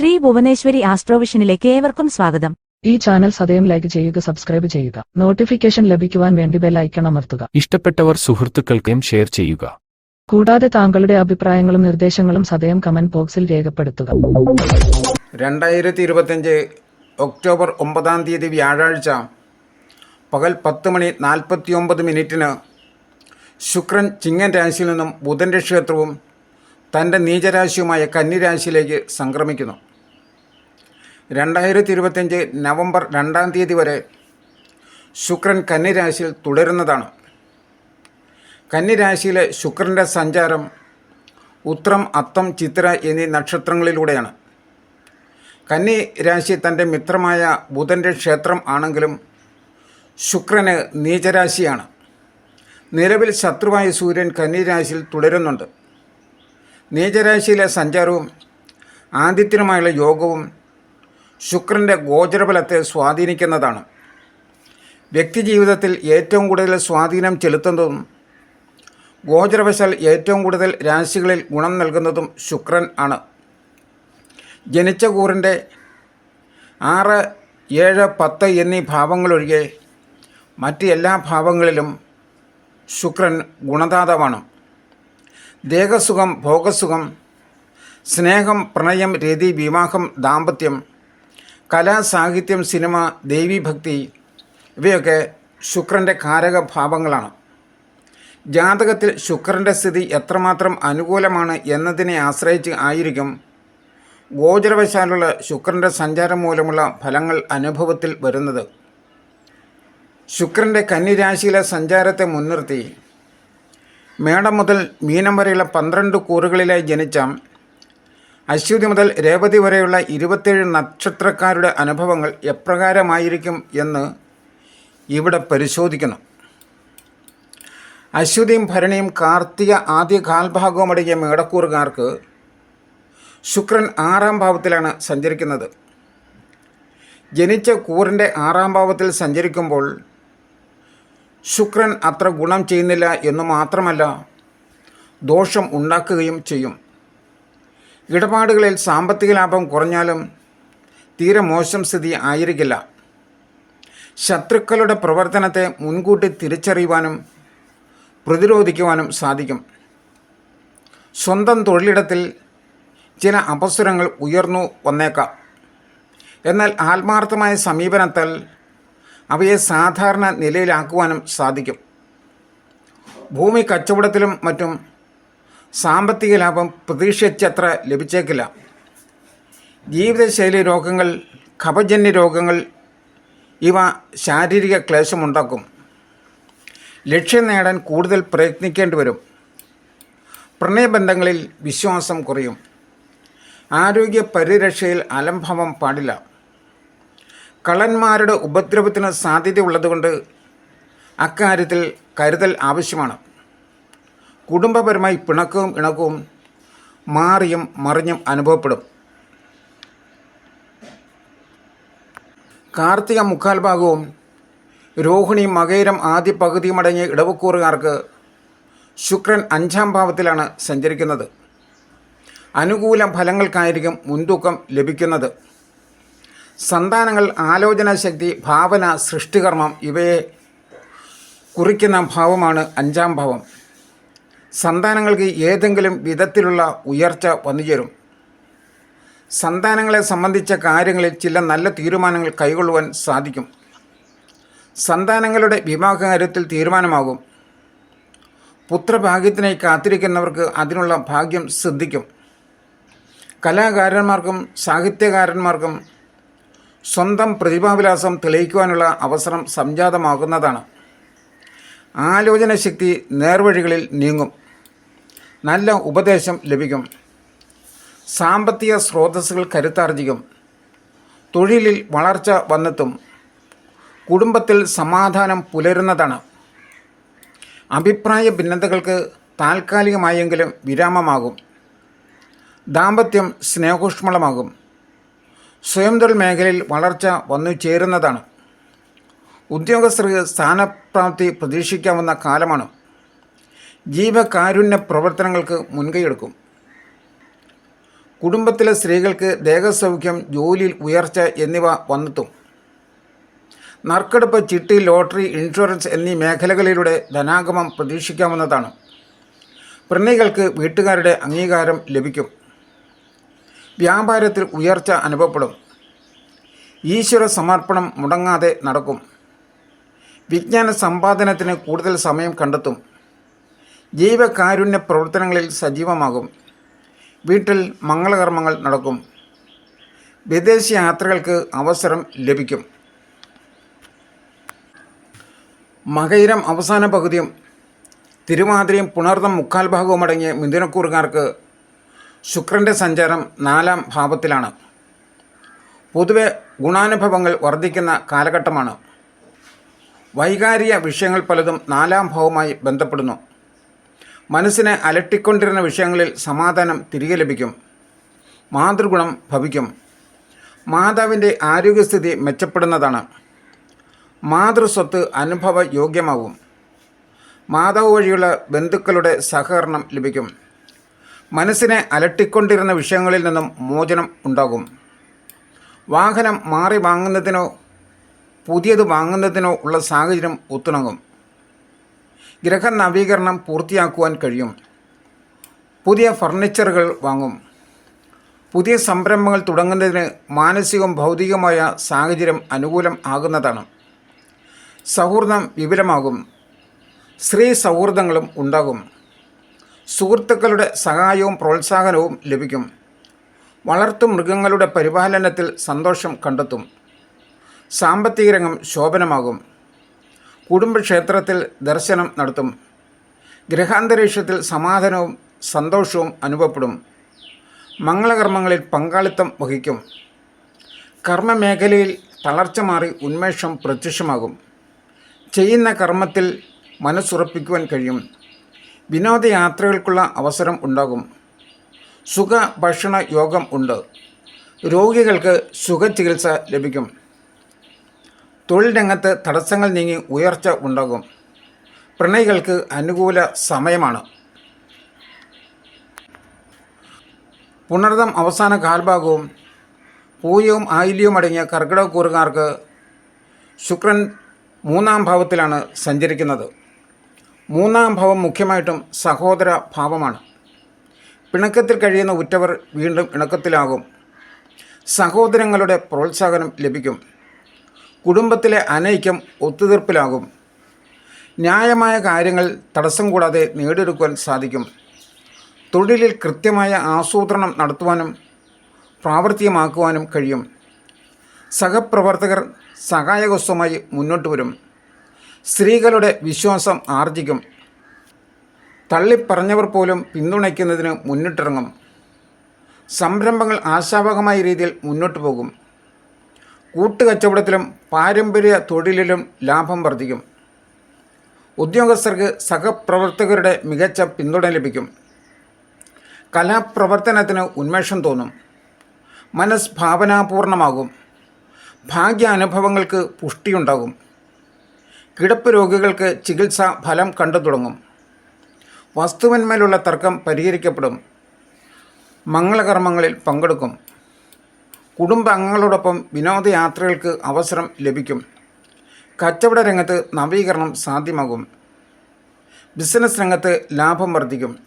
ശ്രീ ഭുവനേശ്വരി ആസ്ട്രോവിഷനിലേക്ക് ഏവർക്കും സ്വാഗതം. ഈ ചാനൽ സദയം ലൈക്ക് ചെയ്യുക സബ്സ്ക്രൈബ് ചെയ്യുക. നോട്ടിഫിക്കേഷൻ ലഭിക്കുവാൻ വേണ്ടി ബെൽ ഐക്കൺ അമർത്തുക. ഇഷ്ടപ്പെട്ടവർ സുഹൃത്തുക്കൾക്കും ഷെയർ ചെയ്യുക. കൂടാതെ താങ്കളുടെ അഭിപ്രായങ്ങളും നിർദ്ദേശങ്ങളും സദയം കമന്റ് ബോക്സിൽ രേഖപ്പെടുത്തുക. രണ്ടായിരത്തി ഇരുപത്തഞ്ച് ഒക്ടോബർ ഒമ്പതാം തീയതി വ്യാഴാഴ്ച പകൽ പത്ത് മണി നാൽപ്പത്തിയൊമ്പത് മിനിറ്റിന് ശുക്രൻ ചിങ്ങൻ രാശിയിൽ നിന്നും ബുധന്റെ ക്ഷേത്രവും തന്റെ നീചരാശിയുമായ കന്നിരാശിയിലേക്ക് സംക്രമിക്കുന്നു. രണ്ടായിരത്തി ഇരുപത്തഞ്ച് നവംബർ രണ്ടാം തീയതി വരെ ശുക്രൻ കന്നിരാശിയിൽ തുടരുന്നതാണ്. കന്നിരാശിയിലെ ശുക്രന്റെ സഞ്ചാരം ഉത്രം അത്തം ചിത്ര എന്നീ നക്ഷത്രങ്ങളിലൂടെയാണ്. കന്നി രാശി തന്റെ മിത്രമായ ബുധന്റെ ക്ഷേത്രം ആണെങ്കിലും ശുക്രന് നീചരാശിയാണ്. നിലവിൽ ശത്രുവായ സൂര്യൻ കന്നി രാശിയിൽ തുടരുന്നുണ്ട്. നീചരാശിയിലെ സഞ്ചാരവും ആദിത്യനുമായുള്ള യോഗവും ശുക്രന്റെ ഗോചരബലത്തെ സ്വാധീനിക്കുന്നതാണ്. വ്യക്തിജീവിതത്തിൽ ഏറ്റവും കൂടുതൽ സ്വാധീനം ചെലുത്തുന്നതും ഗോചരവശാൽ ഏറ്റവും കൂടുതൽ രാശികളിൽ ഗുണം നൽകുന്നതും ശുക്രൻ ആണ്. ജനിച്ച കൂറിന്റെ ആറ് ഏഴ് പത്ത് എന്നീ ഭാവങ്ങളൊഴികെ മറ്റ് എല്ലാ ഭാവങ്ങളിലും ശുക്രൻ ഗുണദാതാവാണ്. ദേഹസുഖം ഭോഗസുഖം സ്നേഹം പ്രണയം രതി വിവാഹം ദാമ്പത്യം കലാ സാഹിത്യം സിനിമ ദേവീഭക്തി ഇവയൊക്കെ ശുക്രന്റെ കാരക ഭാവങ്ങളാണ്. ജാതകത്തിൽ ശുക്രന്റെ സ്ഥിതി എത്രമാത്രം അനുകൂലമാണ് എന്നതിനെ ആശ്രയിച്ച് ആയിരിക്കും. ഗോചരവശാലുള്ള ശുക്രന്റെ സഞ്ചാരം മൂലമുള്ള ഫലങ്ങൾ അനുഭവത്തിൽ വരുന്നത്. ശുക്രന്റെ കന്നിരാശിയിലെ സഞ്ചാരത്തെ മുൻനിർത്തി. മേടം മുതൽ മീനം വരെയുള്ള പന്ത്രണ്ട് കൂറുകളിലായി ജനിച്ച അശ്വതി മുതൽ രേവതി വരെയുള്ള ഇരുപത്തേഴ് നക്ഷത്രക്കാരുടെ അനുഭവങ്ങൾ എപ്രകാരമായിരിക്കും എന്ന് ഇവിടെ പരിശോധിക്കുന്നു. അശ്വതിയും ഭരണിയും കാർത്തിക ആദ്യ കാൽഭാഗവുമടങ്ങിയ മേടക്കൂറുകാർക്ക് ശുക്രൻ ആറാം ഭാവത്തിലാണ് സഞ്ചരിക്കുന്നത്. ജനിച്ച കൂറിന്റെ ആറാം ഭാവത്തിൽ സഞ്ചരിക്കുമ്പോൾ ശുക്രൻ അത്ര ഗുണം ചെയ്യുന്നില്ല എന്ന് മാത്രമല്ല ദോഷം ഉണ്ടാക്കുകയും ചെയ്യും. ഇടപാടുകളിൽ സാമ്പത്തിക ലാഭം കുറഞ്ഞാലും തീരെ മോശം സ്ഥിതി ആയിരിക്കില്ല. ശത്രുക്കളുടെ പ്രവർത്തനത്തെ മുൻകൂട്ടി തിരിച്ചറിയുവാനും പ്രതിരോധിക്കുവാനും സാധിക്കും. സ്വന്തം തൊഴിലിടത്തിൽ ചില അപസ്വരങ്ങൾ ഉയർന്നു വന്നേക്കാം. എന്നാൽ ആത്മാർത്ഥമായ സമീപനത്താൽ അവയെ സാധാരണ നിലയിലാക്കുവാനും സാധിക്കും. ഭൂമി കച്ചവടത്തിലും മറ്റും സാമ്പത്തിക ലാഭം പ്രതീക്ഷിച്ചത്ര ലഭിച്ചേക്കില്ല. ജീവിതശൈലി രോഗങ്ങൾ കപജന്യ രോഗങ്ങൾ ഇവ ശാരീരിക ക്ലേശമുണ്ടാക്കും. ലക്ഷ്യം നേടാൻ കൂടുതൽ പ്രയത്നിക്കേണ്ടി വരും. പ്രണയബന്ധങ്ങളിൽ വിശ്വാസം കുറയും. ആരോഗ്യ പരിരക്ഷയിൽ അലംഭവം പാടില്ല. കള്ളന്മാരുടെ ഉപദ്രവത്തിന് സാധ്യതയുള്ളതുകൊണ്ട് അക്കാര്യത്തിൽ കരുതൽ ആവശ്യമാണ്. കുടുംബപരമായി പിണക്കവും ഇണക്കവും മാറിയും മറിഞ്ഞും അനുഭവപ്പെടും. കാർത്തിക മുക്കാൽ ഭാഗവും രോഹിണി മകയിരം ആദ്യ പകുതിയും അടങ്ങിയ ഇടവക്കൂറുകാർക്ക് ശുക്രൻ അഞ്ചാം ഭാവത്തിലാണ് സഞ്ചരിക്കുന്നത്. അനുകൂല ഫലങ്ങൾക്കായിരിക്കും മുൻതൂക്കം ലഭിക്കുന്നത്. സന്താനങ്ങൾ ആലോചനാശക്തി ഭാവന സൃഷ്ടികർമ്മം ഇവയെ കുറിക്കുന്ന ഭാവമാണ് അഞ്ചാം ഭാവം. സന്താനങ്ങൾക്ക് ഏതെങ്കിലും വിധത്തിലുള്ള ഉയർച്ച വന്നുചേരും സന്താനങ്ങളെ സംബന്ധിച്ച കാര്യങ്ങളിൽ ചില നല്ല തീരുമാനങ്ങൾ കൈകൊള്ളുവാൻ സാധിക്കും. സന്താനങ്ങളുടെ വിവാഹകാര്യത്തിൽ തീരുമാനമാകും. പുത്രഭാഗ്യത്തിനായി കാത്തിരിക്കുന്നവർക്ക് അതിനുള്ള ഭാഗ്യം സിദ്ധിക്കും. കലാകാരന്മാർക്കും സാഹിത്യകാരന്മാർക്കും സ്വന്തം പ്രതിഭാവിലാസം തെളിയിക്കുവാനുള്ള അവസരം സംജാതമാകുന്നതാണ്. ആലോചന ശക്തി നേർവഴികളിൽ നീങ്ങും. നല്ല ഉപദേശം ലഭിക്കും. സാമ്പത്തിക സ്രോതസ്സുകൾ കരുത്താർജിക്കും. തൊഴിലിൽ വളർച്ച വന്നെത്തും. കുടുംബത്തിൽ സമാധാനം പുലരുന്നതാണ്. അഭിപ്രായ ഭിന്നതകൾക്ക് താൽക്കാലികമായെങ്കിലും വിരാമമാകും. ദാമ്പത്യം സ്നേഹോഷ്മളമാകും. സ്വയം തൊഴിൽ മേഖലയിൽ വളർച്ച വന്നു ചേരുന്നതാണ്. ഉദ്യോഗസ്ഥർക്ക് സ്ഥാനപ്രാപ്തി പ്രതീക്ഷിക്കാവുന്ന കാലമാണ്. ജീവകാരുണ്യ പ്രവർത്തനങ്ങൾക്ക് മുൻകൈയെടുക്കും. കുടുംബത്തിലെ സ്ത്രീകൾക്ക് ദേഹസൗഖ്യം ജോലിയിൽ ഉയർച്ച എന്നിവ വന്നെത്തും. നറുക്കെടുപ്പ് ചിട്ടി ലോട്ടറി ഇൻഷുറൻസ് എന്നീ മേഖലകളിലൂടെ ധനാഗമം പ്രതീക്ഷിക്കാവുന്നതാണ്. പ്രണയികൾക്ക് വീട്ടുകാരുടെ അംഗീകാരം ലഭിക്കും. വ്യാപാരത്തിൽ ഉയർച്ച അനുഭവപ്പെടും. ഈശ്വര സമർപ്പണം മുടങ്ങാതെ നടക്കും. വിജ്ഞാന സമ്പാദനത്തിന് കൂടുതൽ സമയം കണ്ടെത്തും. ജീവകാരുണ്യ പ്രവർത്തനങ്ങളിൽ സജീവമാകും. വീട്ടിൽ മംഗളകർമ്മങ്ങൾ നടക്കും. വിദേശ യാത്രകൾക്ക് അവസരം ലഭിക്കും. മകയിരം അവസാന പകുതിയും തിരുവാതിരയും പുണർദം മുക്കാൽ ഭാഗവും അടങ്ങിയ മിഥുനക്കൂറുകാർക്ക് ശുക്രന്റെ സഞ്ചാരം നാലാം ഭാവത്തിലാണ്. പൊതുവെ ഗുണാനുഭവങ്ങൾ വർദ്ധിക്കുന്ന കാലഘട്ടമാണ്. വൈകാരിക വിഷയങ്ങൾ പലതും നാലാം ഭാവവുമായി ബന്ധപ്പെടുന്നു. മനസ്സിനെ അലട്ടിക്കൊണ്ടിരുന്ന വിഷയങ്ങളിൽ സമാധാനം തിരികെ ലഭിക്കും. മാതൃഗുണം ഭവിക്കും. മാതാവിന്റെ ആരോഗ്യസ്ഥിതി മെച്ചപ്പെടുന്നതാണ്. മാതൃസ്വത്ത് അനുഭവ യോഗ്യമാവും മാതാവ് വഴിയുള്ള ബന്ധുക്കളുടെ സഹകരണം ലഭിക്കും. മനസ്സിനെ അലട്ടിക്കൊണ്ടിരുന്ന വിഷയങ്ങളിൽ നിന്നും മോചനം ഉണ്ടാകും. വാഹനം മാറി വാങ്ങുന്നതിനോ പുതിയത് വാങ്ങുന്നതിനോ ഉള്ള സാഹചര്യം ഒത്തുണങ്ങും. ഗ്രഹ നവീകരണം പൂർത്തിയാക്കുവാൻ കഴിയും. പുതിയ ഫർണിച്ചറുകൾ വാങ്ങും. പുതിയ സംരംഭങ്ങൾ തുടങ്ങുന്നതിന് മാനസികവും ഭൗതികമായ സാഹചര്യം അനുകൂലം ആകുന്നതാണ്. സൗഹൃദം വിപുലമാകും. സ്ത്രീ സൗഹൃദങ്ങളും ഉണ്ടാകും. സുഹൃത്തുക്കളുടെ സഹായവും പ്രോത്സാഹനവും ലഭിക്കും. വളർത്തു മൃഗങ്ങളുടെ പരിപാലനത്തിൽ സന്തോഷം കണ്ടെത്തും. സാമ്പത്തിക രംഗം ശോഭനമാകും. കുടുംബക്ഷേത്രത്തിൽ ദർശനം നടത്തും. ഗ്രഹാന്തരീക്ഷത്തിൽ സമാധാനവും സന്തോഷവും അനുഭവപ്പെടും. മംഗളകർമ്മങ്ങളിൽ പങ്കാളിത്തം വഹിക്കും. കർമ്മമേഖലയിൽ തളർച്ച മാറി ഉന്മേഷം പ്രത്യക്ഷമാകും. ചെയ്യുന്ന കർമ്മത്തിൽ മനസ്സുറപ്പിക്കുവാൻ കഴിയും. വിനോദയാത്രകൾക്കുള്ള അവസരം ഉണ്ടാകും. സുഖ ഭക്ഷണ യോഗം ഉണ്ട്. രോഗികൾക്ക് സുഖചികിത്സ ലഭിക്കും. തൊഴിൽ രംഗത്ത് തടസ്സങ്ങൾ നീങ്ങി ഉയർച്ച ഉണ്ടാകും. പ്രണയികൾക്ക് അനുകൂല സമയമാണ്. പുണർദം അവസാന കാൽഭാഗവും പൂയവും ആയില്യവും അടങ്ങിയ കർക്കിടകക്കൂറുകാർക്ക് ശുക്രൻ മൂന്നാം ഭാവത്തിലാണ് സഞ്ചരിക്കുന്നത്. മൂന്നാം ഭാവം മുഖ്യമായിട്ടും സഹോദര ഭാവമാണ്. പിണക്കത്തിൽ കഴിയുന്ന ഉറ്റവർ വീണ്ടും ഇണക്കത്തിലാകും. സഹോദരങ്ങളുടെ പ്രോത്സാഹനം ലഭിക്കും. കുടുംബത്തിലെ അനൈക്യം ഒത്തുതീർപ്പിലാകും. ന്യായമായ കാര്യങ്ങൾ തടസ്സം കൂടാതെ നേടിയെടുക്കുവാൻ സാധിക്കും. തൊഴിലിൽ കൃത്യമായ ആസൂത്രണം നടത്തുവാനും പ്രാവർത്തികമാക്കുവാനും കഴിയും. സഹപ്രവർത്തകർ സഹായകസ്വമായി മുന്നോട്ട് വരും. സ്ത്രീകളുടെ വിശ്വാസം ആർജിക്കും. തള്ളിപ്പറഞ്ഞവർ പോലും പിന്തുണയ്ക്കുന്നതിന് മുന്നിട്ടിറങ്ങും. സംരംഭങ്ങൾ ആശാവഹമായ രീതിയിൽ മുന്നോട്ട് പോകും. കൂട്ടുകച്ചവടത്തിലും പാരമ്പര്യ തൊഴിലിലും ലാഭം വർദ്ധിക്കും. ഉദ്യോഗസ്ഥർക്ക് സഹപ്രവർത്തകരുടെ മികച്ച പിന്തുണ ലഭിക്കും. കലാപ്രവർത്തനത്തിന് ഉന്മേഷം തോന്നും. മനസ് ഭാവനാപൂർണമാകും ഭാഗ്യാനുഭവങ്ങൾക്ക് പുഷ്ടിയുണ്ടാകും. കിടപ്പ് രോഗികൾക്ക് ചികിത്സ ഫലം കണ്ടു തുടങ്ങും. വസ്തുവിന്മേലുള്ള തർക്കം പരിഹരിക്കപ്പെടും. മംഗളകർമ്മങ്ങളിൽ പങ്കെടുക്കും. കുടുംബ അംഗങ്ങളോടൊപ്പം വിനോദയാത്രകൾക്ക് അവസരം ലഭിക്കും. കച്ചവട രംഗത്ത് നവീകരണം സാധ്യമാകും. ബിസിനസ് രംഗത്ത് ലാഭം വർദ്ധിക്കും.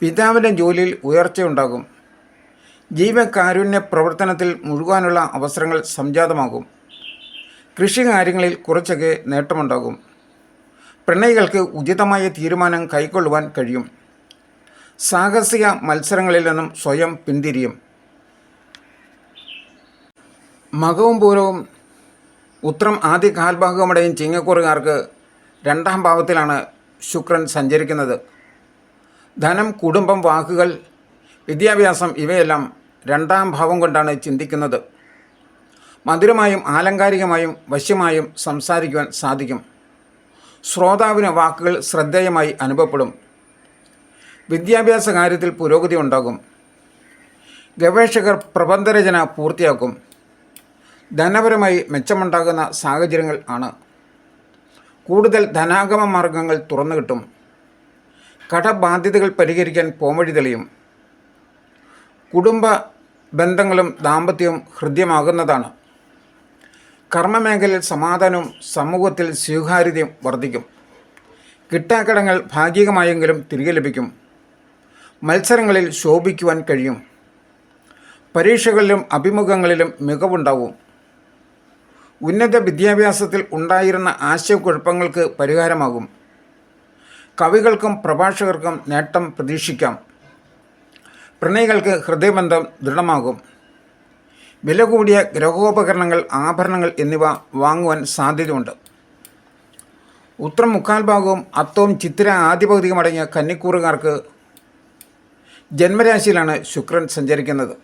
പിതാവിന്റെ ജോലിയിൽ ഉയർച്ചയുണ്ടാകും. ജീവകാരുണ്യ പ്രവർത്തനത്തിൽ മുഴുകാനുള്ള അവസരങ്ങൾ സംജാതമാകും. കൃഷി കാര്യങ്ങളിൽ കുറച്ചൊക്കെ നേട്ടമുണ്ടാകും. പ്രണയികൾക്ക് ഉചിതമായ തീരുമാനം കൈക്കൊള്ളുവാൻ കഴിയും. സാഹസിക മത്സരങ്ങളിൽ നിന്നും സ്വയം പിന്തിരിയും. മകവും പൂരവും ഉത്രം ആദ്യ കാൽഭാഗമടയും ചിങ്ങക്കൂറുകാർക്ക് രണ്ടാം ഭാവത്തിലാണ് ശുക്രൻ സഞ്ചരിക്കുന്നത്. ധനം കുടുംബം വാക്കുകൾ വിദ്യാഭ്യാസം ഇവയെല്ലാം രണ്ടാം ഭാവം കൊണ്ടാണ് ചിന്തിക്കുന്നത്. മധുരമായും ആലങ്കാരികമായും വശ്യമായും സംസാരിക്കുവാൻ സാധിക്കും. ശ്രോതാവിന് വാക്കുകൾ ശ്രദ്ധേയമായി അനുഭവപ്പെടും. വിദ്യാഭ്യാസ കാര്യത്തിൽ പുരോഗതി ഉണ്ടാകും. ഗവേഷകർ പ്രബന്ധരചന പൂർത്തിയാക്കും. ധനപരമായി മെച്ചമുണ്ടാകുന്ന സാഹചര്യങ്ങൾ ആണ്. കൂടുതൽ ധനാഗമ മാർഗങ്ങൾ തുറന്നു കിട്ടും. കടബാധ്യതകൾ പരിഹരിക്കാൻ പോംവഴി തെളിയും. കുടുംബ ബന്ധങ്ങളും ദാമ്പത്യവും ഹൃദ്യമാകുന്നതാണ്. കർമ്മമേഖലയിൽ സമാധാനവും സമൂഹത്തിൽ സ്വീകാര്യതയും വർദ്ധിക്കും. കിട്ടാക്കടങ്ങൾ ഭാഗികമായെങ്കിലും തിരികെ ലഭിക്കും. മത്സരങ്ങളിൽ ശോഭിക്കുവാൻ കഴിയും. പരീക്ഷകളിലും അഭിമുഖങ്ങളിലും മികവുണ്ടാവും. ഉന്നത വിദ്യാഭ്യാസത്തിൽ ഉണ്ടായിരുന്ന ആശയക്കുഴപ്പങ്ങൾക്ക് പരിഹാരമാകും. കവികൾക്കും പ്രഭാഷകർക്കും നേട്ടം പ്രതീക്ഷിക്കാം. പ്രണയികൾക്ക് ഹൃദയബന്ധം ദൃഢമാകും. വില കൂടിയ ഗ്രഹോപകരണങ്ങൾ ആഭരണങ്ങൾ എന്നിവ വാങ്ങുവാൻ സാധ്യതയുണ്ട്. ഉത്രം മുക്കാൽ ഭാഗവും അത്തവും ചിത്തിര ആദ്യ അടങ്ങിയ കന്നിക്കൂറുകാർക്ക് ജന്മരാശിയിലാണ് ശുക്രൻ സഞ്ചരിക്കുന്നത്.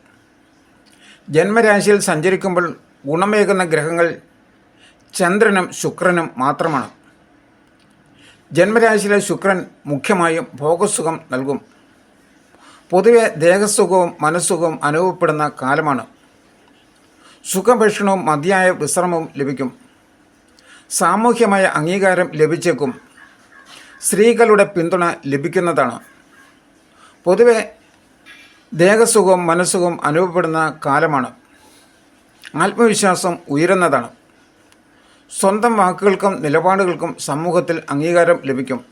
ജന്മരാശിയിൽ സഞ്ചരിക്കുമ്പോൾ ഗുണമേകുന്ന ഗ്രഹങ്ങൾ ചന്ദ്രനും ശുക്രനും മാത്രമാണ്. ജന്മരാശിയിലെ ശുക്രൻ മുഖ്യമായും ഭോഗസുഖം നൽകും. പൊതുവെ ദേഹസുഖവും മനസ്സുഖവും അനുഭവപ്പെടുന്ന കാലമാണ്. സുഖഭക്ഷണവും മതിയായ വിശ്രമവും ലഭിക്കും. സാമൂഹ്യമായ അംഗീകാരം ലഭിച്ചേക്കും. സ്ത്രീകളുടെ പിന്തുണ ലഭിക്കുന്നതാണ്. പൊതുവെ ദേഹസുഖവും മനസ്സുഖവും അനുഭവപ്പെടുന്ന കാലമാണ്. ആത്മവിശ്വാസം ഉയരുന്നതാണ്. സ്വന്തം വാക്കുകൾക്കും നിലപാടുകൾക്കും സമൂഹത്തിൽ അംഗീകാരം ലഭിക്കും.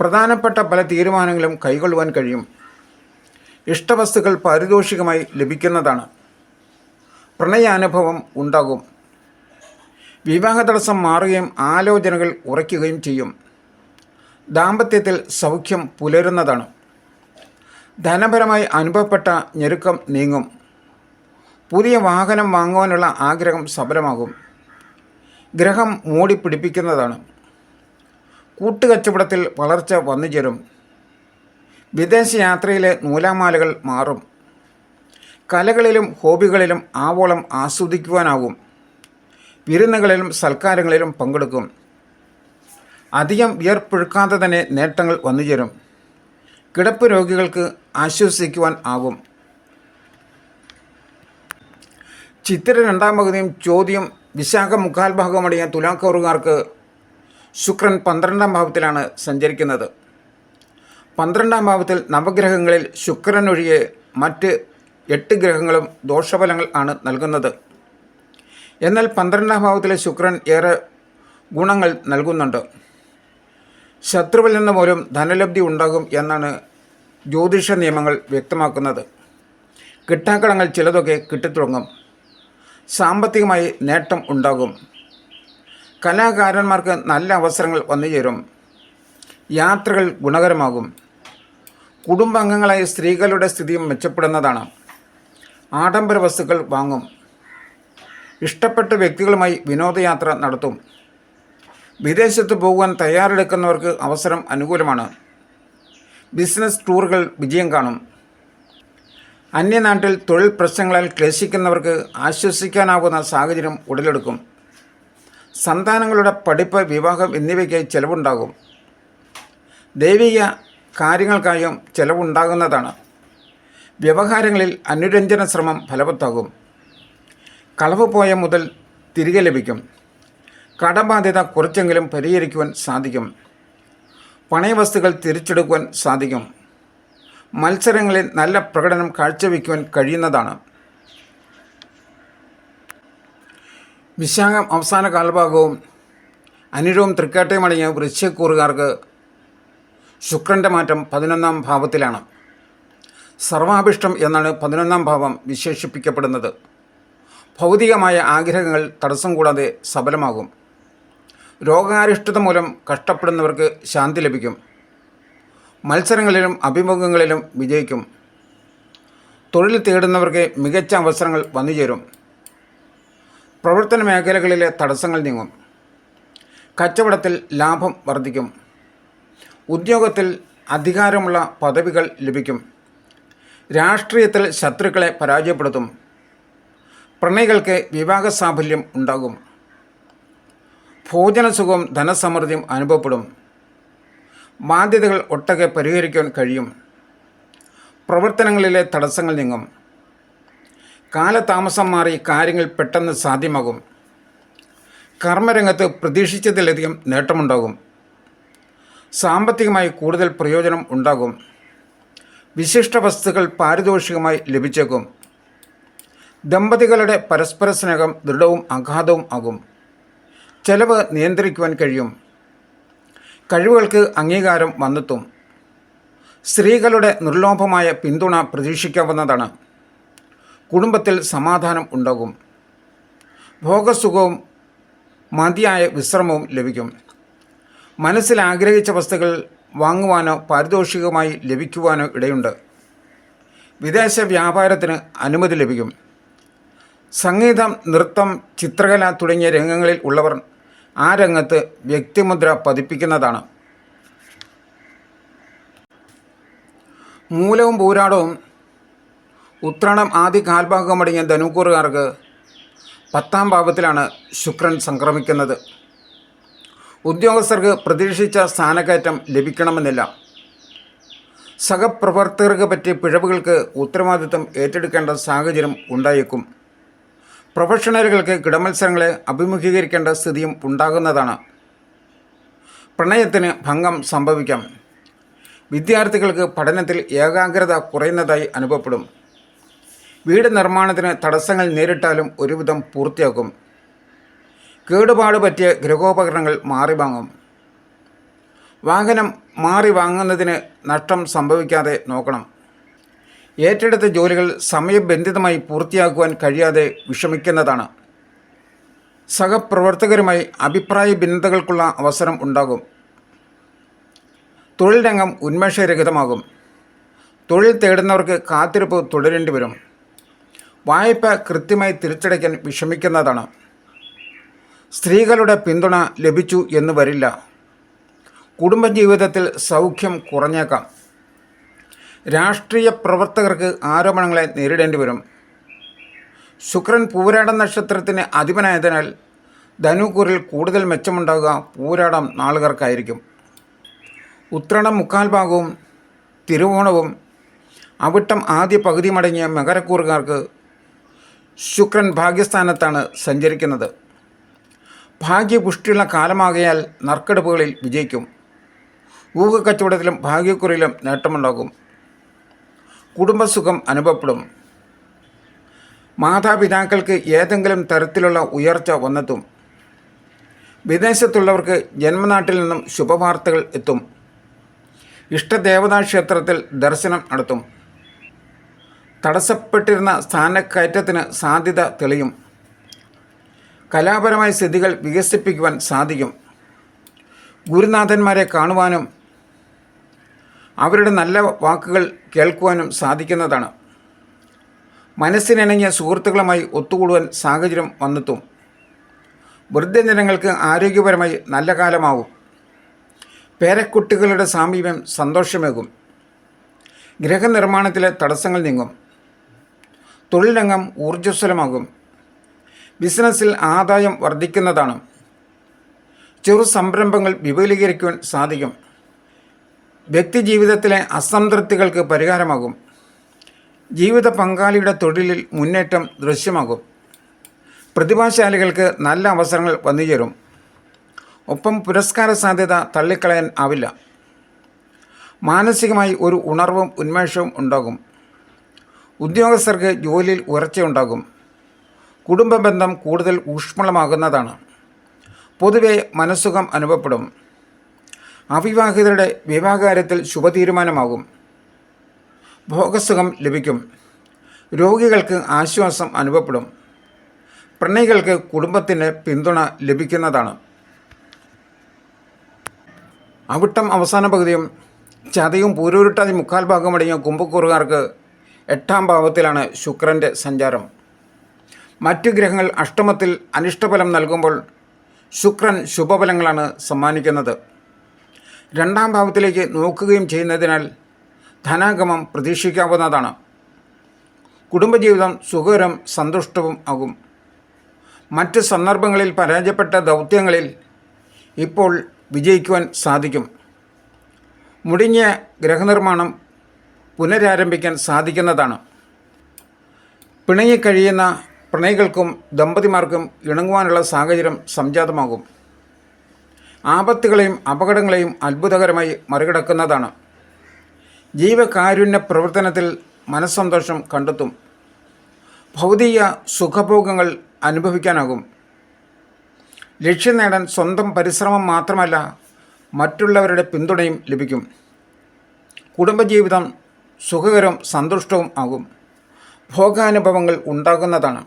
പ്രധാനപ്പെട്ട പല തീരുമാനങ്ങളും കൈകൊള്ളുവാൻ കഴിയും. ഇഷ്ടവസ്തുക്കൾ പാരിതോഷികമായി ലഭിക്കുന്നതാണ്. പ്രണയാനുഭവം ഉണ്ടാകും. വിവാഹ തടസ്സം മാറുകയും ആലോചനകൾ ഉറയ്ക്കുകയും ചെയ്യും. ദാമ്പത്യത്തിൽ സൗഖ്യം പുലരുന്നതാണ്. ധനപരമായി അനുഭവപ്പെട്ട ഞെരുക്കം നീങ്ങും. പുതിയ വാഹനം വാങ്ങുവാനുള്ള ആഗ്രഹം സഫലമാകും ഗ്രഹം മൂടി പിടിപ്പിക്കുന്നതാണ്. കൂട്ടുകച്ചവടത്തിൽ വളർച്ച വന്നുചേരും വിദേശ യാത്രയിലെ നൂലാമാലകൾ മാറും. കലകളിലും ഹോബികളിലും ആവോളം ആസ്വദിക്കുവാനാകും. വിരുന്നുകളിലും സൽക്കാരങ്ങളിലും പങ്കെടുക്കും. അധികം വിയർപ്പൊഴുക്കാതെ തന്നെ നേട്ടങ്ങൾ വന്നുചേരും കിടപ്പ് രോഗികൾക്ക് ആശ്വസിക്കുവാൻ ആകും ചിത്തിര രണ്ടാം പകുതിയും ചോദ്യം വിശാഖ മുക്കാൽ ഭാഗമടങ്ങിയ തുലാക്കോറുകാർക്ക് ശുക്രൻ പന്ത്രണ്ടാം ഭാവത്തിലാണ് സഞ്ചരിക്കുന്നത്. പന്ത്രണ്ടാം ഭാവത്തിൽ നവഗ്രഹങ്ങളിൽ ശുക്രൻ മറ്റ് എട്ട് ഗ്രഹങ്ങളും ദോഷഫലങ്ങൾ ആണ് നൽകുന്നത്. എന്നാൽ പന്ത്രണ്ടാം ഭാവത്തിലെ ശുക്രൻ ഏറെ ഗുണങ്ങൾ നൽകുന്നുണ്ട്. ശത്രുവിൽ നിന്ന് പോലും ധനലബ്ധി ഉണ്ടാകും എന്നാണ് ജ്യോതിഷ നിയമങ്ങൾ വ്യക്തമാക്കുന്നത്. കിട്ടാക്കടങ്ങൾ ചിലതൊക്കെ കിട്ടിത്തുടങ്ങും. സാമ്പത്തികമായി നേട്ടം ഉണ്ടാകും. കലാകാരന്മാർക്ക് നല്ല അവസരങ്ങൾ വന്നുചേരും യാത്രകൾ ഗുണകരമാകും. കുടുംബാംഗങ്ങളായ സ്ത്രീകളുടെ സ്ഥിതിയും മെച്ചപ്പെടുന്നതാണ്. ആഡംബര വസ്തുക്കൾ വാങ്ങും. ഇഷ്ടപ്പെട്ട വ്യക്തികളുമായി വിനോദയാത്ര നടത്തും. വിദേശത്ത് പോകുവാൻ തയ്യാറെടുക്കുന്നവർക്ക് അവസരം അനുകൂലമാണ്. ബിസിനസ് ടൂറുകൾ വിജയം കാണും. അന്യനാട്ടിൽ തൊഴിൽ പ്രശ്നങ്ങളാൽ ക്ലേശിക്കുന്നവർക്ക് ആശ്വസിക്കാനാവുന്ന സാഹചര്യം ഉടലെടുക്കും. സന്താനങ്ങളുടെ പഠിപ്പ് വിവാഹം എന്നിവയ്ക്ക് ചെലവുണ്ടാകും. ദൈവിക കാര്യങ്ങൾക്കായും ചെലവുണ്ടാകുന്നതാണ്. വ്യവഹാരങ്ങളിൽ അനുരഞ്ജന ശ്രമം ഫലവത്താകും. കളവ് പോയ മുതൽ തിരികെ ലഭിക്കും. കടബാധ്യത കുറച്ചെങ്കിലും പരിഹരിക്കുവാൻ സാധിക്കും. പണയവസ്തുക്കൾ തിരിച്ചെടുക്കുവാൻ സാധിക്കും. മത്സരങ്ങളിൽ നല്ല പ്രകടനം കാഴ്ചവെക്കുവാൻ കഴിയുന്നതാണ്. വിശാഖം അവസാന കാലഭാഗവും അനിഴവും തൃക്കാട്ടയും അടങ്ങിയ വൃശ്ചക്കൂറുകാർക്ക് ശുക്രന്റെ മാറ്റം പതിനൊന്നാം ഭാവത്തിലാണ്. സർവാഭിഷ്ടം എന്നാണ് പതിനൊന്നാം ഭാവം വിശേഷിപ്പിക്കപ്പെടുന്നത്. ഭൗതികമായ ആഗ്രഹങ്ങൾ തടസ്സം കൂടാതെ സബലമാകും. രോഗാരിഷ്ടത മൂലം കഷ്ടപ്പെടുന്നവർക്ക് ശാന്തി ലഭിക്കും. മത്സരങ്ങളിലും അഭിമുഖങ്ങളിലും വിജയിക്കും. തൊഴിൽ തേടുന്നവർക്ക് മികച്ച അവസരങ്ങൾ വന്നുചേരും. പ്രവർത്തന മേഖലകളിലെ തടസ്സങ്ങൾ നീങ്ങും. കച്ചവടത്തിൽ ലാഭം വർദ്ധിക്കും. ഉദ്യോഗത്തിൽ അധികാരമുള്ള പദവികൾ ലഭിക്കും. രാഷ്ട്രീയത്തിൽ ശത്രുക്കളെ പരാജയപ്പെടുത്തും. പ്രണയികൾക്ക് വിവാഹ സാഫല്യം ഉണ്ടാകും. ഭോജനസുഖവും ധനസമൃദ്ധിയും അനുഭവപ്പെടും. ബാധ്യതകൾ ഒട്ടകെ പരിഹരിക്കാൻ കഴിയും. പ്രവർത്തനങ്ങളിലെ തടസ്സങ്ങൾ നീങ്ങും. കാലതാമസം മാറി കാര്യങ്ങൾ പെട്ടെന്ന് സാധ്യമാകും. കർമ്മരംഗത്ത് പ്രതീക്ഷിച്ചതിലധികം നേട്ടമുണ്ടാകും. സാമ്പത്തികമായി കൂടുതൽ പ്രയോജനം ഉണ്ടാകും. വിശിഷ്ട വസ്തുക്കൾ പാരിതോഷികമായി ലഭിച്ചേക്കും. ദമ്പതികളുടെ പരസ്പര സ്നേഹം ദൃഢവും അഗാധവും ആകും. ചെലവ് നിയന്ത്രിക്കുവാൻ കഴിയും. കഴിവുകൾക്ക് അംഗീകാരം വന്നെത്തും. സ്ത്രീകളുടെ നിർലോഭമായ പിന്തുണ പ്രതീക്ഷിക്കാവുന്നതാണ്. കുടുംബത്തിൽ സമാധാനം ഉണ്ടാകും. ഭോഗസുഖവും മതിയായ വിശ്രമവും ലഭിക്കും. മനസ്സിൽ ആഗ്രഹിച്ച വസ്തുക്കൾ വാങ്ങുവാനോ പാരിതോഷികമായി ലഭിക്കുവാനോ ഇടയുണ്ട്. വിദേശ വ്യാപാരത്തിന് അനുമതി ലഭിക്കും. സംഗീതം നൃത്തം ചിത്രകല തുടങ്ങിയ രംഗങ്ങളിൽ ഉള്ളവർ ആ രംഗത്ത് വ്യക്തിമുദ്ര പതിപ്പിക്കുന്നതാണ്. മൂലവും പൂരാടവും ഉത്രണം ആദ്യ കാൽഭാഗമടങ്ങിയ ധനുക്കൂറുകാർക്ക് പത്താം ഭാവത്തിലാണ് ശുക്രൻ സംക്രമിക്കുന്നത്. ഉദ്യോഗസ്ഥർക്ക് പ്രതീക്ഷിച്ച സ്ഥാനക്കയറ്റം ലഭിക്കണമെന്നില്ല. സഹപ്രവർത്തകർക്ക് പറ്റിയ പിഴവുകൾക്ക് ഉത്തരവാദിത്വം ഏറ്റെടുക്കേണ്ട സാഹചര്യം ഉണ്ടായേക്കും. പ്രൊഫഷണലുകൾക്ക് കിടമത്സരങ്ങളെ അഭിമുഖീകരിക്കേണ്ട സ്ഥിതിയും ഉണ്ടാകുന്നതാണ്. പ്രണയത്തിന് ഭംഗം സംഭവിക്കാം. വിദ്യാർത്ഥികൾക്ക് പഠനത്തിൽ ഏകാഗ്രത കുറയുന്നതായി അനുഭവപ്പെടും. വീട് നിർമ്മാണത്തിന് തടസ്സങ്ങൾ നേരിട്ടാലും ഒരുവിധം പൂർത്തിയാക്കും കേടുപാട് പറ്റിയ ഗൃഹോപകരണങ്ങൾ മാറി വാങ്ങും. വാഹനം മാറി വാങ്ങുന്നതിന് നഷ്ടം സംഭവിക്കാതെ നോക്കണം. ഏറ്റെടുത്ത ജോലികൾ സമയബന്ധിതമായി പൂർത്തിയാക്കുവാൻ കഴിയാതെ വിഷമിക്കുന്നതാണ്. സഹപ്രവർത്തകരുമായി അഭിപ്രായ ഭിന്നതകൾക്കുള്ള അവസരം ഉണ്ടാകും. തൊഴിൽ രംഗം ഉന്മേഷരഹിതമാകും. തൊഴിൽ തേടുന്നവർക്ക് കാത്തിരിപ്പ് തുടരേണ്ടി വരും. വായ്പ കൃത്യമായി തിരിച്ചടയ്ക്കാൻ വിഷമിക്കുന്നതാണ്. സ്ത്രീകളുടെ പിന്തുണ ലഭിച്ചു എന്ന് വരില്ല. കുടുംബജീവിതത്തിൽ സൗഖ്യം കുറഞ്ഞേക്കാം. രാഷ്ട്രീയ പ്രവർത്തകർക്ക് ആരോപണങ്ങളെ നേരിടേണ്ടി വരും. ശുക്രൻ പൂരാടം നക്ഷത്രത്തിന് അധിപനായതിനാൽ ധനുക്കൂറിൽ കൂടുതൽ മെച്ചമുണ്ടാകുക പൂരാടം നാളുകാർക്കായിരിക്കും. ഉത്രണം മുക്കാൽ ഭാഗവും തിരുവോണവും അവിട്ടം ആദ്യ പകുതി മടങ്ങിയ മകരക്കൂറുകാർക്ക് ശുക്രൻ ഭാഗ്യസ്ഥാനത്താണ് സഞ്ചരിക്കുന്നത്. ഭാഗ്യപുഷ്ടിയുള്ള കാലമാകയാൽ നറുക്കെടുപ്പുകളിൽ വിജയിക്കും. ഊഹക്കച്ചവടത്തിലും ഭാഗ്യക്കുറിയിലും നേട്ടമുണ്ടാകും. കുടുംബസുഖം അനുഭവപ്പെടും. മാതാപിതാക്കൾക്ക് ഏതെങ്കിലും തരത്തിലുള്ള ഉയർച്ച വന്നെത്തും. വിദേശത്തുള്ളവർക്ക് ജന്മനാട്ടിൽ നിന്നും ശുഭവാർത്തകൾ എത്തും. ഇഷ്ടദേവതാ ക്ഷേത്രത്തിൽ ദർശനം നടത്തും. തടസ്സപ്പെട്ടിരുന്ന സ്ഥാനക്കയറ്റത്തിന് സാധ്യത തെളിയും. കലാപരമായ സ്ഥിതികൾ വികസിപ്പിക്കുവാൻ സാധിക്കും. ഗുരുനാഥന്മാരെ കാണുവാനും അവരുടെ നല്ല വാക്കുകൾ കേൾക്കുവാനും സാധിക്കുന്നതാണ്. മനസ്സിനിണങ്ങിയ സുഹൃത്തുക്കളുമായി ഒത്തുകൂടുവാൻ സാഹചര്യം വന്നെത്തും. വൃദ്ധജനങ്ങൾക്ക് ആരോഗ്യപരമായി നല്ല കാലമാവും. പേരക്കുട്ടികളുടെ സാമീപ്യം സന്തോഷമേകും. ഗൃഹനിർമ്മാണത്തിലെ തടസ്സങ്ങൾ നീങ്ങും. തൊഴിലംഗം ഊർജസ്വലമാകും. ബിസിനസ്സിൽ ആദായം വർദ്ധിക്കുന്നതാണ്. ചെറു സംരംഭങ്ങൾ വിപുലീകരിക്കുവാൻ സാധിക്കും. വ്യക്തിജീവിതത്തിലെ അസംതൃപ്തികൾക്ക് പരിഹാരമാകും. ജീവിത പങ്കാളിയുടെ തൊഴിലിൽ മുന്നേറ്റം ദൃശ്യമാകും. പ്രതിഭാശാലികൾക്ക് നല്ല അവസരങ്ങൾ വന്നുചേരും. ഒപ്പം പുരസ്കാര സാധ്യത തള്ളിക്കളയാൻ ആവില്ല. മാനസികമായി ഒരു ഉണർവും ഉന്മേഷവും ഉണ്ടാകും. ഉദ്യോഗസ്ഥർക്ക് ജോലിയിൽ ഉയർച്ചയുണ്ടാകും. കുടുംബ ബന്ധം കൂടുതൽ ഊഷ്മളമാകുന്നതാണ്. പൊതുവെ മനസ്സുഖം അനുഭവപ്പെടും. അവിവാഹിതരുടെ വിവാഹകാര്യത്തിൽ ശുഭതീരുമാനമാകും. ഭോഗസുഖം ലഭിക്കും. രോഗികൾക്ക് ആശ്വാസം അനുഭവപ്പെടും. പ്രണയികൾക്ക് കുടുംബത്തിന് പിന്തുണ ലഭിക്കുന്നതാണ്. അവിട്ടം അവസാന പകുതിയും ചതയും പൂരൂരുട്ടാതി മുക്കാൽ ഭാഗമടങ്ങിയ കുംഭക്കൂറുകാർക്ക് എട്ടാം ഭാവത്തിലാണ് ശുക്രന്റെ സഞ്ചാരം. മറ്റു ഗ്രഹങ്ങൾ അഷ്ടമത്തിൽ അനിഷ്ടഫലം നൽകുമ്പോൾ ശുക്രൻ ശുഭഫലങ്ങളാണ് സമ്മാനിക്കുന്നത്. രണ്ടാം ഭാവത്തിലേക്ക് നോക്കുകയും ചെയ്യുന്നതിനാൽ ധനാഗമം പ്രതീക്ഷിക്കാവുന്നതാണ്. കുടുംബജീവിതം സുഖകരം സന്തുഷ്ടവും ആകും. മറ്റ് സന്ദർഭങ്ങളിൽ പരാജയപ്പെട്ട ദൗത്യങ്ങളിൽ ഇപ്പോൾ വിജയിക്കുവാൻ സാധിക്കും. മുടിഞ്ഞ ഗ്രഹനിർമ്മാണം പുനരാരംഭിക്കാൻ സാധിക്കുന്നതാണ്. പിണങ്ങിക്കഴിയുന്ന പ്രണയികൾക്കും ദമ്പതിമാർക്കും ഇണങ്ങുവാനുള്ള സാഹചര്യം സംജാതമാകും. ആപത്തുകളെയും അപകടങ്ങളെയും അത്ഭുതകരമായി മറികടക്കുന്നതാണ്. ജീവകാരുണ്യ പ്രവർത്തനത്തിൽ മനസ്സന്തോഷം കണ്ടെത്തും. ഭൗതിക സുഖഭോഗങ്ങൾ അനുഭവിക്കാനാകും. ലക്ഷ്യം നേടാൻ സ്വന്തം പരിശ്രമം മാത്രമല്ല മറ്റുള്ളവരുടെ പിന്തുണയും ലഭിക്കും. കുടുംബജീവിതം സുഖകരവും സന്തുഷ്ടവും ആകും. ഭോഗാനുഭവങ്ങൾ ഉണ്ടാകുന്നതാണ്.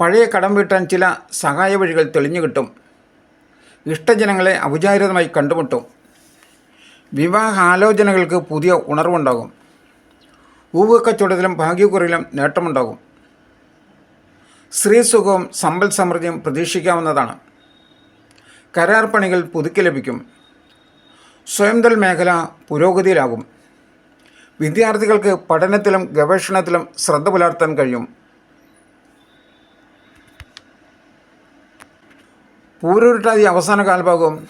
പഴയ കടം വീട്ടാൻ ചില സഹായ വഴികൾ തെളിഞ്ഞു കിട്ടും. ഇഷ്ടജനങ്ങളെ അപചാരിതമായി കണ്ടുമുട്ടും. വിവാഹാലോചനകൾക്ക് പുതിയ ഉണർവുണ്ടാകും. ഊവ് ഭാഗ്യക്കുറിയിലും നേട്ടമുണ്ടാകും. സ്ത്രീസുഖവും സമ്പൽ സമൃദ്ധിയും പ്രതീക്ഷിക്കാവുന്നതാണ്. കരാർ പണികൾ പുതുക്കി ലഭിക്കും. സ്വയംതൽ മേഖല പുരോഗതിയിലാകും. വിദ്യാർത്ഥികൾക്ക് പഠനത്തിലും ഗവേഷണത്തിലും ശ്രദ്ധ പുലർത്താൻ കഴിയും. പൂരുരുട്ടാതി അവസാന കാൽഭാഗവും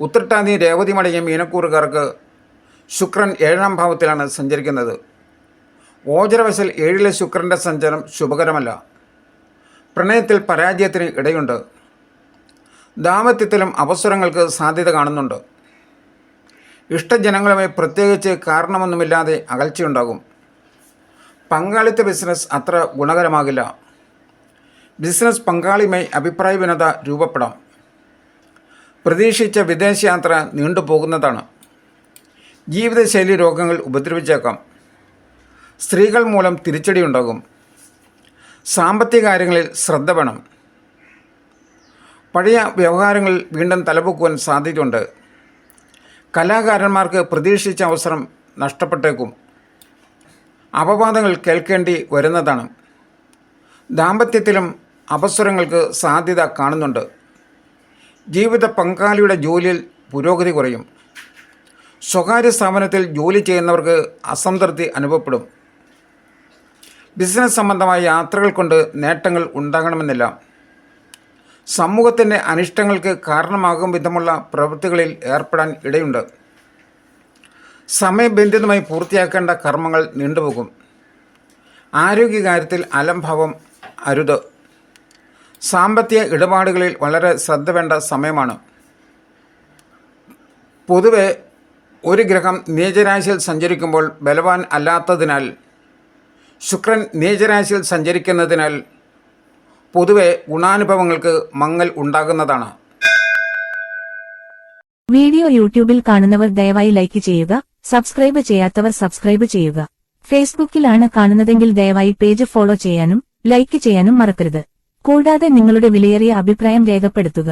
ഉത്രട്ടാതി രേവതി മടങ്ങിയ മീനക്കൂറുകാർക്ക് ശുക്രൻ ഏഴാം ഭാവത്തിലാണ് സഞ്ചരിക്കുന്നത്. ഓജരവശൽ ഏഴിലെ ശുക്രന്റെ സഞ്ചാരം ശുഭകരമല്ല. പ്രണയത്തിൽ പരാജയത്തിന് ഇടയുണ്ട്. ദാമ്പത്യത്തിലും അവസരങ്ങൾക്ക് സാധ്യത കാണുന്നുണ്ട്. ഇഷ്ടജനങ്ങളുമായി പ്രത്യേകിച്ച് കാരണമൊന്നുമില്ലാതെ അകൽച്ചയുണ്ടാകും. പങ്കാളിത്ത ബിസിനസ് അത്ര ഗുണകരമാകില്ല. ബിസിനസ് പങ്കാളിയുമായി അഭിപ്രായ ഭിന്നത രൂപപ്പെടാം. പ്രതീക്ഷിച്ച വിദേശയാത്ര നീണ്ടുപോകുന്നതാണ്. ജീവിതശൈലി രോഗങ്ങൾ ഉപദ്രവിച്ചേക്കാം. സ്ത്രീകൾ മൂലം തിരിച്ചടിയുണ്ടാകും. സാമ്പത്തിക കാര്യങ്ങളിൽ ശ്രദ്ധ വേണം. പഴയ വ്യവഹാരങ്ങളിൽ വീണ്ടും തലപൊക്കുവാൻ സാധ്യതയുണ്ട്. കലാകാരന്മാർക്ക് പ്രതീക്ഷിച്ച അവസരം നഷ്ടപ്പെട്ടേക്കും. അപവാദങ്ങൾ കേൾക്കേണ്ടി വരുന്നതാണ്. ദാമ്പത്യത്തിലും അപസ്വരങ്ങൾക്ക് സാധ്യത കാണുന്നുണ്ട്. ജീവിത പങ്കാളിയുടെ ജോലിയിൽ പുരോഗതി കുറയും. സ്വകാര്യ സ്ഥാപനത്തിൽ ജോലി ചെയ്യുന്നവർക്ക് അസംതൃപ്തി അനുഭവപ്പെടും. ബിസിനസ് സംബന്ധമായ യാത്രകൾ കൊണ്ട് നേട്ടങ്ങൾ ഉണ്ടാകണമെന്നില്ല. സമൂഹത്തിന്റെ അനിഷ്ടങ്ങൾക്ക് കാരണമാകും വിധമുള്ള പ്രവൃത്തികളിൽ ഏർപ്പെടാൻ ഇടയുണ്ട്. സമയബന്ധിതമായി പൂർത്തിയാക്കേണ്ട കർമ്മങ്ങൾ നീണ്ടുപോകും. ആരോഗ്യകാര്യത്തിൽ അലംഭാവം അരുത്. സാമ്പത്തിക ഇടപാടുകളിൽ വളരെ ശ്രദ്ധ വേണ്ട സമയമാണ്. പൊതുവെ ഒരു ഗ്രഹം നീചരാശിയിൽ സഞ്ചരിക്കുമ്പോൾ ബലവാൻ അല്ലാത്തതിനാൽ ശുക്രൻ നീചരാശിയിൽ സഞ്ചരിക്കുന്നതിനാൽ പൊതുവെ ഗുണാനുഭവങ്ങൾക്ക് മങ്ങൽ ഉണ്ടാകുന്നതാണ്. വീഡിയോ യൂട്യൂബിൽ കാണുന്നവർ ദയവായി ലൈക്ക് ചെയ്യുക സബ്സ്ക്രൈബ് ചെയ്യാത്തവർ സബ്സ്ക്രൈബ് ചെയ്യുക. ഫേസ്ബുക്കിലാണ് കാണുന്നതെങ്കിൽ ദയവായി പേജ് ഫോളോ ചെയ്യാനും ലൈക്ക് ചെയ്യാനും മറക്കരുത്. കൂടാതെ നിങ്ങളുടെ വിലയേറിയ അഭിപ്രായം രേഖപ്പെടുത്തുക.